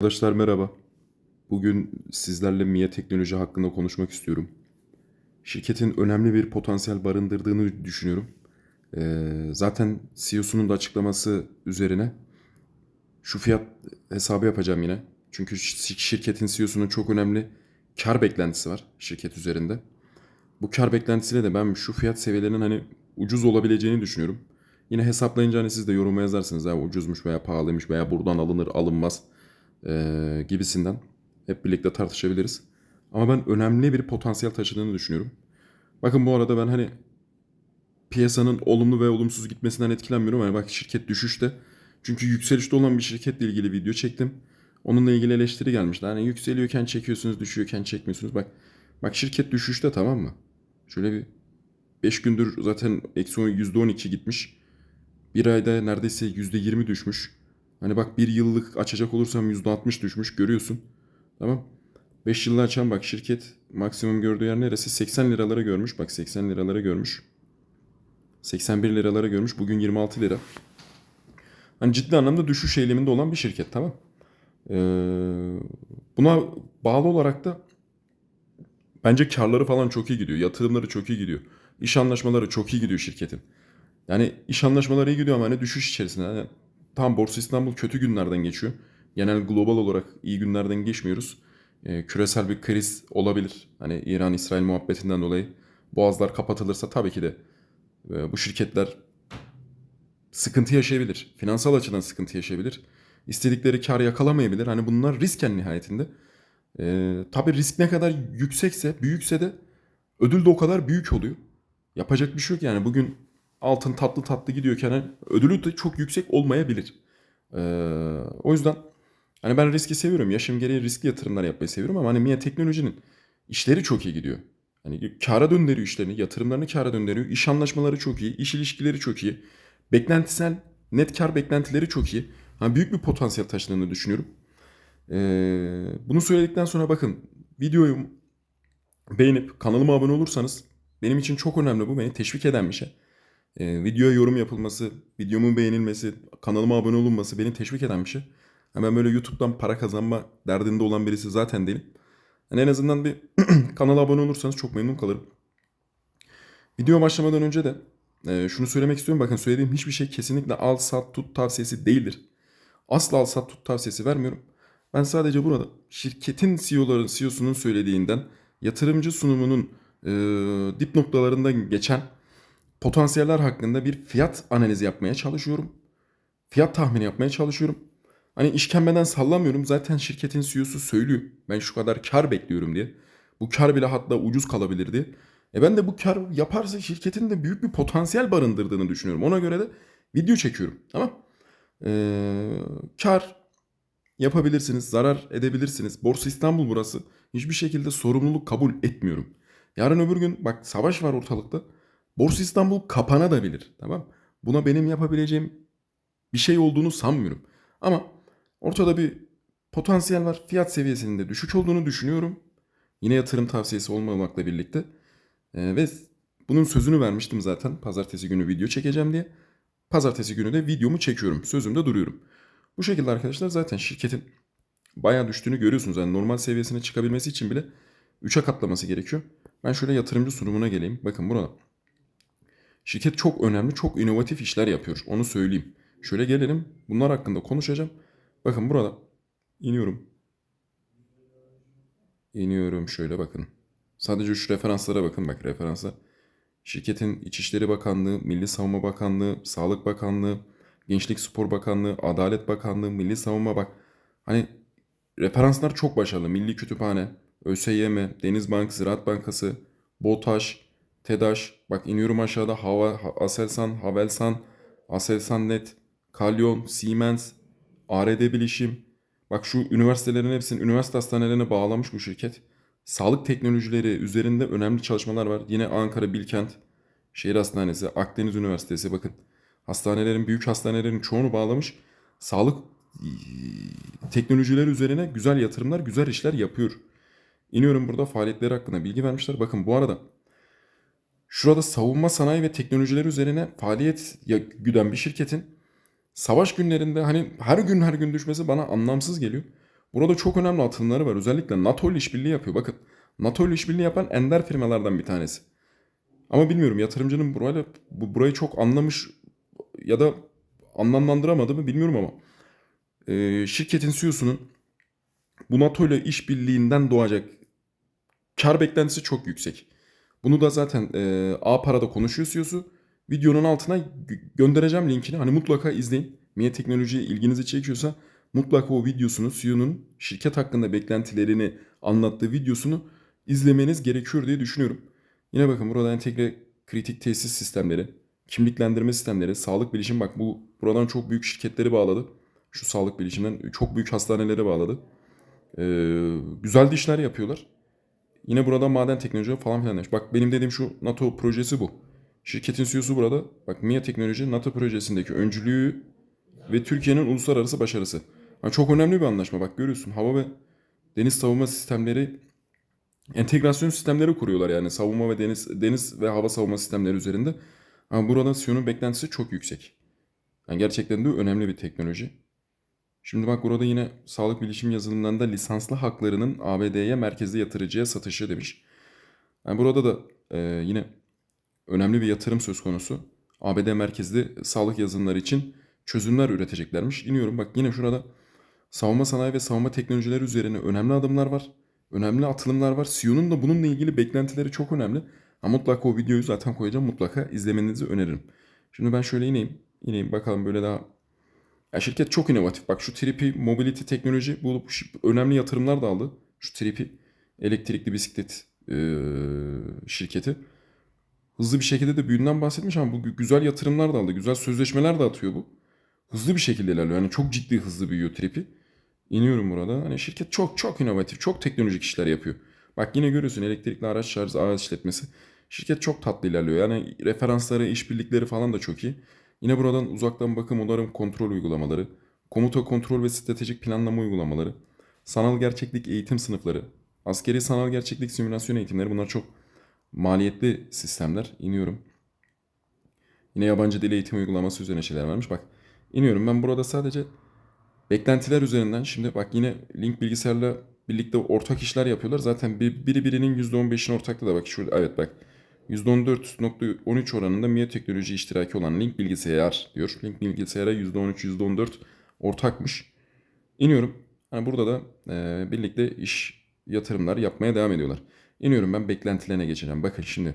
Arkadaşlar merhaba. Bugün sizlerle MIA teknoloji hakkında konuşmak istiyorum. Şirketin önemli bir potansiyel barındırdığını düşünüyorum. Ee, zaten CEO'sunun da açıklaması üzerine şu fiyat hesabı yapacağım yine. Çünkü şi- şirketin CEO'sunun çok önemli kar beklentisi var şirket üzerinde. Bu kar beklentisiyle de ben şu fiyat seviyelerinin hani ucuz olabileceğini düşünüyorum. Yine hesaplayınca hani siz de yoruma yazarsınız. Ha, ucuzmuş veya pahalıymış veya buradan alınır alınmaz eee, gibisinden hep birlikte tartışabiliriz. Ama ben önemli bir potansiyel taşıdığını düşünüyorum. Bakın bu arada ben hani piyasanın olumlu ve olumsuz gitmesinden etkilenmiyorum. Hani bak şirket düşüşte. Çünkü yükselişte olan bir şirketle ilgili video çektim. Onunla ilgili eleştiri gelmişti. Hani yükseliyorken çekiyorsunuz, düşüyorken çekmiyorsunuz. Bak bak şirket düşüşte tamam mı? Şöyle bir 5 gündür zaten eksi on- %12 gitmiş. Bir ayda neredeyse %20 düşmüş. Hani bak bir yıllık açacak olursam %60 düşmüş görüyorsun. Tamam. 5 yıllı açan bak şirket maksimum gördüğü yer neresi? 80 liralara görmüş. Bak 80 liralara görmüş. 81 liralara görmüş. Bugün 26 lira. Hani ciddi anlamda düşüş eğiliminde olan bir şirket tamam. Ee, buna bağlı olarak da bence karları falan çok iyi gidiyor. Yatırımları çok iyi gidiyor. İş anlaşmaları çok iyi gidiyor şirketin. Yani iş anlaşmaları iyi gidiyor ama hani düşüş içerisinde. Yani tam Borsa İstanbul kötü günlerden geçiyor. Genel global olarak iyi günlerden geçmiyoruz. Ee, küresel bir kriz olabilir. Hani İran-İsrail muhabbetinden dolayı boğazlar kapatılırsa tabii ki de e, bu şirketler sıkıntı yaşayabilir. Finansal açıdan sıkıntı yaşayabilir. İstedikleri kar yakalamayabilir. Hani bunlar risken nihayetinde. Ee, tabii risk ne kadar yüksekse, büyükse de ödül de o kadar büyük oluyor. Yapacak bir şey yok yani. Bugün altın tatlı tatlı gidiyorken hani ödülü de çok yüksek olmayabilir. Ee, o yüzden hani ben riski seviyorum. Yaşım gereği riskli yatırımlar yapmayı seviyorum ama hani MIA teknolojinin işleri çok iyi gidiyor. Hani kâra döndürüyor işlerini, yatırımlarını kâra döndürüyor. İş anlaşmaları çok iyi, iş ilişkileri çok iyi. Beklentisel net kar beklentileri çok iyi. Hani büyük bir potansiyel taşıdığını düşünüyorum. Ee, bunu söyledikten sonra bakın videoyu beğenip kanalıma abone olursanız benim için çok önemli bu. Beni teşvik eden bir şey. Ee, videoya yorum yapılması, videomun beğenilmesi, kanalıma abone olunması beni teşvik eden bir şey. Hemen böyle YouTube'dan para kazanma derdinde olan birisi zaten değilim. Yani en azından bir kanala abone olursanız çok memnun kalırım. Video başlamadan önce de e, şunu söylemek istiyorum. Bakın söylediğim hiçbir şey kesinlikle al sat tut tavsiyesi değildir. Asla al sat tut tavsiyesi vermiyorum. Ben sadece burada şirketin CEO'ların CEO'sunun söylediğinden yatırımcı sunumunun e, dip noktalarından geçen potansiyeller hakkında bir fiyat analizi yapmaya çalışıyorum. Fiyat tahmini yapmaya çalışıyorum. Hani işkembeden sallamıyorum. Zaten şirketin CEO'su söylüyor. Ben şu kadar kar bekliyorum diye. Bu kar bile hatta ucuz kalabilir diye. E ben de bu kar yaparsa şirketin de büyük bir potansiyel barındırdığını düşünüyorum. Ona göre de video çekiyorum. Tamam. Ee, kar yapabilirsiniz, zarar edebilirsiniz. Borsa İstanbul burası. Hiçbir şekilde sorumluluk kabul etmiyorum. Yarın öbür gün bak savaş var ortalıkta. Borsa İstanbul kapanabilir. Tamam. Buna benim yapabileceğim bir şey olduğunu sanmıyorum. Ama ortada bir potansiyel var. Fiyat seviyesinin de düşük olduğunu düşünüyorum. Yine yatırım tavsiyesi olmamakla birlikte. Ee, ve bunun sözünü vermiştim zaten. Pazartesi günü video çekeceğim diye. Pazartesi günü de videomu çekiyorum. Sözümde duruyorum. Bu şekilde arkadaşlar zaten şirketin bayağı düştüğünü görüyorsunuz. Yani normal seviyesine çıkabilmesi için bile 3'e katlaması gerekiyor. Ben şöyle yatırımcı sunumuna geleyim. Bakın burada. Şirket çok önemli, çok inovatif işler yapıyor. Onu söyleyeyim. Şöyle gelelim. Bunlar hakkında konuşacağım. Bakın burada. iniyorum. İniyorum şöyle bakın. Sadece şu referanslara bakın bak referanslar. Şirketin İçişleri Bakanlığı, Milli Savunma Bakanlığı, Sağlık Bakanlığı, Gençlik Spor Bakanlığı, Adalet Bakanlığı, Milli Savunma bak. Hani referanslar çok başarılı. Milli Kütüphane, ÖSYM, Denizbank, Ziraat Bankası, BOTAŞ, TEDAŞ. Bak iniyorum aşağıda Hava, Ha- Aselsan, Havelsan, Aselsan Net, Kalyon, Siemens, ARD Bilişim. Bak şu üniversitelerin hepsini üniversite hastanelerine bağlamış bu şirket. Sağlık teknolojileri üzerinde önemli çalışmalar var. Yine Ankara Bilkent Şehir Hastanesi, Akdeniz Üniversitesi bakın. Hastanelerin, büyük hastanelerin çoğunu bağlamış. Sağlık teknolojileri üzerine güzel yatırımlar, güzel işler yapıyor. İniyorum burada faaliyetleri hakkında bilgi vermişler. Bakın bu arada şurada savunma sanayi ve teknolojileri üzerine faaliyet güden bir şirketin savaş günlerinde hani her gün her gün düşmesi bana anlamsız geliyor. Burada çok önemli atılımları var. Özellikle NATO ile işbirliği yapıyor. Bakın NATO ile işbirliği yapan ender firmalardan bir tanesi. Ama bilmiyorum yatırımcının burayla bu, burayı çok anlamış ya da anlamlandıramadı mı bilmiyorum ama e, şirketin CEO'sunun bu NATO ile işbirliğinden doğacak kar beklentisi çok yüksek. Bunu da zaten e, A Para'da konuşuyor CEO'su. Videonun altına gö- göndereceğim linkini. Hani mutlaka izleyin. Miye teknoloji ilginizi çekiyorsa mutlaka o videosunu CEO'nun şirket hakkında beklentilerini anlattığı videosunu izlemeniz gerekiyor diye düşünüyorum. Yine bakın burada entegre kritik tesis sistemleri, kimliklendirme sistemleri, sağlık bilişim bak bu buradan çok büyük şirketleri bağladı. Şu sağlık bilişimden çok büyük hastaneleri bağladı. Ee, güzel de işler yapıyorlar. Yine burada maden teknoloji falan filan demiş. Bak benim dediğim şu NATO projesi bu. Şirketin CEO'su burada. Bak MIA Teknoloji NATO projesindeki öncülüğü ve Türkiye'nin uluslararası başarısı. Ha, çok önemli bir anlaşma. Bak görüyorsun hava ve deniz savunma sistemleri entegrasyon sistemleri kuruyorlar yani savunma ve deniz deniz ve hava savunma sistemleri üzerinde. Ama burada CEO'nun beklentisi çok yüksek. Yani gerçekten de önemli bir teknoloji. Şimdi bak burada yine sağlık bilişim yazılımlarında lisanslı haklarının ABD'ye merkezli yatırıcıya satışı demiş. Yani burada da e, yine önemli bir yatırım söz konusu. ABD merkezli sağlık yazılımları için çözümler üreteceklermiş. İniyorum bak yine şurada savunma sanayi ve savunma teknolojileri üzerine önemli adımlar var. Önemli atılımlar var. CEO'nun da bununla ilgili beklentileri çok önemli. Ama mutlaka o videoyu zaten koyacağım. Mutlaka izlemenizi öneririm. Şimdi ben şöyle ineyim. İneyim bakalım böyle daha ya şirket çok inovatif. Bak şu Tripi Mobility teknoloji bu, önemli yatırımlar da aldı. Şu Tripi elektrikli bisiklet eee, şirketi. Hızlı bir şekilde de büyüğünden bahsetmiş ama bu gü- güzel yatırımlar da aldı. Güzel sözleşmeler de atıyor bu. Hızlı bir şekilde ilerliyor. Yani çok ciddi hızlı büyüyor Tripi. İniyorum burada. Hani şirket çok çok inovatif, çok teknolojik işler yapıyor. Bak yine görüyorsun elektrikli araç şarj ağ işletmesi. Şirket çok tatlı ilerliyor. Yani referansları, işbirlikleri falan da çok iyi. Yine buradan uzaktan bakım, onarım, kontrol uygulamaları, komuta kontrol ve stratejik planlama uygulamaları, sanal gerçeklik eğitim sınıfları, askeri sanal gerçeklik simülasyon eğitimleri bunlar çok maliyetli sistemler. İniyorum. Yine yabancı dil eğitim uygulaması üzerine şeyler varmış. Bak iniyorum ben burada sadece beklentiler üzerinden şimdi bak yine Link bilgisayarla birlikte ortak işler yapıyorlar. Zaten bir, biri birinin %15'in ortaklığı da bak şurada evet bak %14.13 oranında MIA teknoloji iştiraki olan Link bilgisayar diyor. Link bilgisayara %13 %14 ortakmış. İniyorum. Hani burada da e, birlikte iş yatırımlar yapmaya devam ediyorlar. İniyorum ben beklentilerine geçeceğim. Bakın şimdi.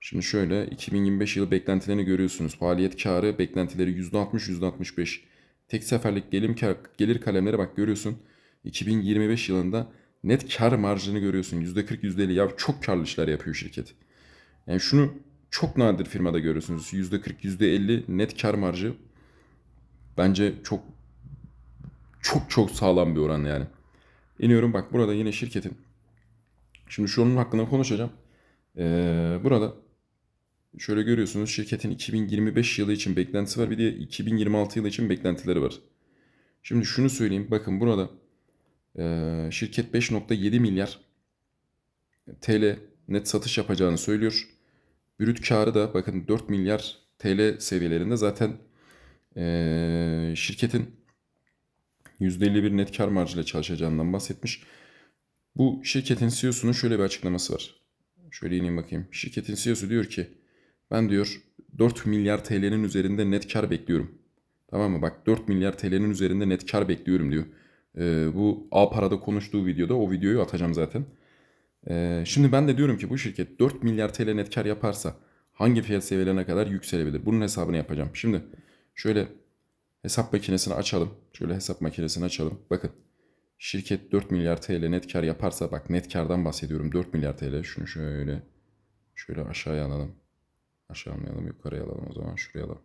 Şimdi şöyle 2025 yılı beklentilerini görüyorsunuz. Faaliyet karı beklentileri %60 %65. Tek seferlik gelir, kar, gelir kalemleri bak görüyorsun. 2025 yılında net kar marjını görüyorsun. %40 %50 ya çok karlı işler yapıyor şirket. Yani şunu çok nadir firmada görüyorsunuz. %40 %50 net kar marjı bence çok çok çok sağlam bir oran yani. İniyorum bak burada yine şirketin. Şimdi şunun hakkında konuşacağım. Ee, burada şöyle görüyorsunuz şirketin 2025 yılı için beklentisi var. Bir de 2026 yılı için beklentileri var. Şimdi şunu söyleyeyim. Bakın burada ee, şirket 5.7 milyar TL net satış yapacağını söylüyor. Brüt karı da bakın 4 milyar TL seviyelerinde zaten ee, şirketin %51 net kar marjıyla çalışacağından bahsetmiş. Bu şirketin CEO'sunun şöyle bir açıklaması var. Şöyle ineyim bakayım. Şirketin CEO'su diyor ki ben diyor 4 milyar TL'nin üzerinde net kar bekliyorum. Tamam mı? Bak 4 milyar TL'nin üzerinde net kar bekliyorum diyor. Ee, bu A Para'da konuştuğu videoda o videoyu atacağım zaten. Ee, şimdi ben de diyorum ki bu şirket 4 milyar TL net kar yaparsa hangi fiyat seviyelerine kadar yükselebilir? Bunun hesabını yapacağım. Şimdi şöyle hesap makinesini açalım. Şöyle hesap makinesini açalım. Bakın şirket 4 milyar TL net kar yaparsa bak net kardan bahsediyorum 4 milyar TL. Şunu şöyle şöyle aşağıya alalım. Aşağı almayalım yukarıya alalım o zaman şuraya alalım.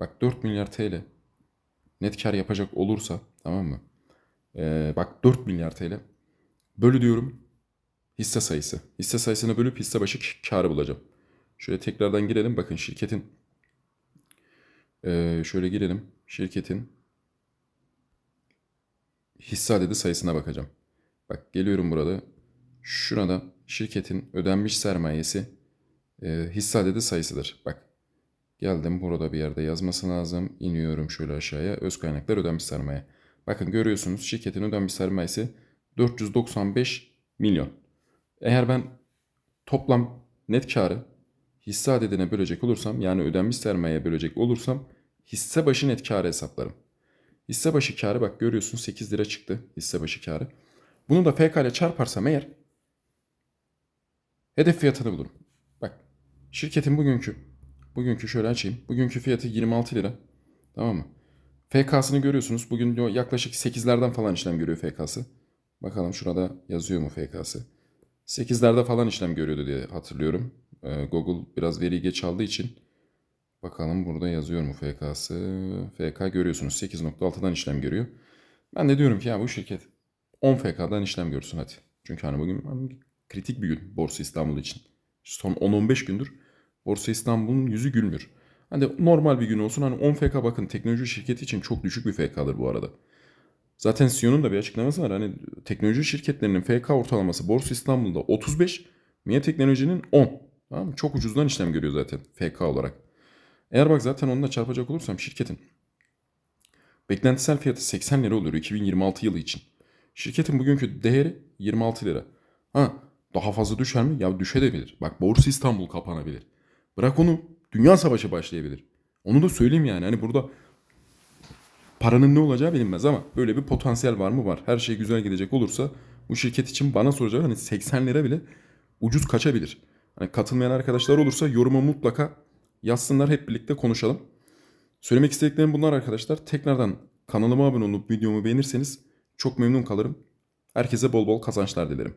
Bak 4 milyar TL net kar yapacak olursa tamam mı? Ee, bak 4 milyar TL bölü diyorum hisse sayısı. Hisse sayısını bölüp hisse başı karı bulacağım. Şöyle tekrardan girelim. Bakın şirketin ee, şöyle girelim. Şirketin hisse adedi sayısına bakacağım. Bak geliyorum burada. Şurada şirketin ödenmiş sermayesi e, hisse adedi sayısıdır. Bak geldim burada bir yerde yazması lazım. İniyorum şöyle aşağıya. Öz kaynaklar ödenmiş sermaye. Bakın görüyorsunuz şirketin ödenmiş sermayesi 495 milyon. Eğer ben toplam net karı hisse adedine bölecek olursam yani ödenmiş sermayeye bölecek olursam hisse başı net karı hesaplarım. Hisse başı karı bak görüyorsun 8 lira çıktı hisse başı karı. Bunu da FK ile çarparsam eğer hedef fiyatını bulurum. Bak şirketin bugünkü bugünkü şöyle açayım. Bugünkü fiyatı 26 lira. Tamam mı? FK'sını görüyorsunuz. Bugün yaklaşık 8'lerden falan işlem görüyor FK'sı. Bakalım şurada yazıyor mu FK'sı. 8'lerde falan işlem görüyordu diye hatırlıyorum. Ee, Google biraz veriyi geç aldığı için. Bakalım burada yazıyor mu FK'sı. FK görüyorsunuz 8.6'dan işlem görüyor. Ben de diyorum ki ya bu şirket 10 FK'dan işlem görsün hadi. Çünkü hani bugün kritik bir gün Borsa İstanbul için. Son 10-15 gündür Borsa İstanbul'un yüzü gülmüyor. Hani normal bir gün olsun hani 10 FK bakın teknoloji şirketi için çok düşük bir FK'dır bu arada. Zaten CEO'nun da bir açıklaması var. Hani teknoloji şirketlerinin FK ortalaması Borsa İstanbul'da 35, MIA Teknoloji'nin 10. Tamam mı? Çok ucuzdan işlem görüyor zaten FK olarak. Eğer bak zaten onunla çarpacak olursam şirketin beklentisel fiyatı 80 lira oluyor 2026 yılı için. Şirketin bugünkü değeri 26 lira. Ha daha fazla düşer mi? Ya düşebilir. Bak Borsa İstanbul kapanabilir. Bırak onu dünya savaşı başlayabilir. Onu da söyleyeyim yani. Hani burada paranın ne olacağı bilinmez ama böyle bir potansiyel var mı? Var. Her şey güzel gidecek olursa bu şirket için bana soracak hani 80 lira bile ucuz kaçabilir. Hani katılmayan arkadaşlar olursa yoruma mutlaka yazsınlar hep birlikte konuşalım. Söylemek istediklerim bunlar arkadaşlar. Tekrardan kanalıma abone olup videomu beğenirseniz çok memnun kalırım. Herkese bol bol kazançlar dilerim.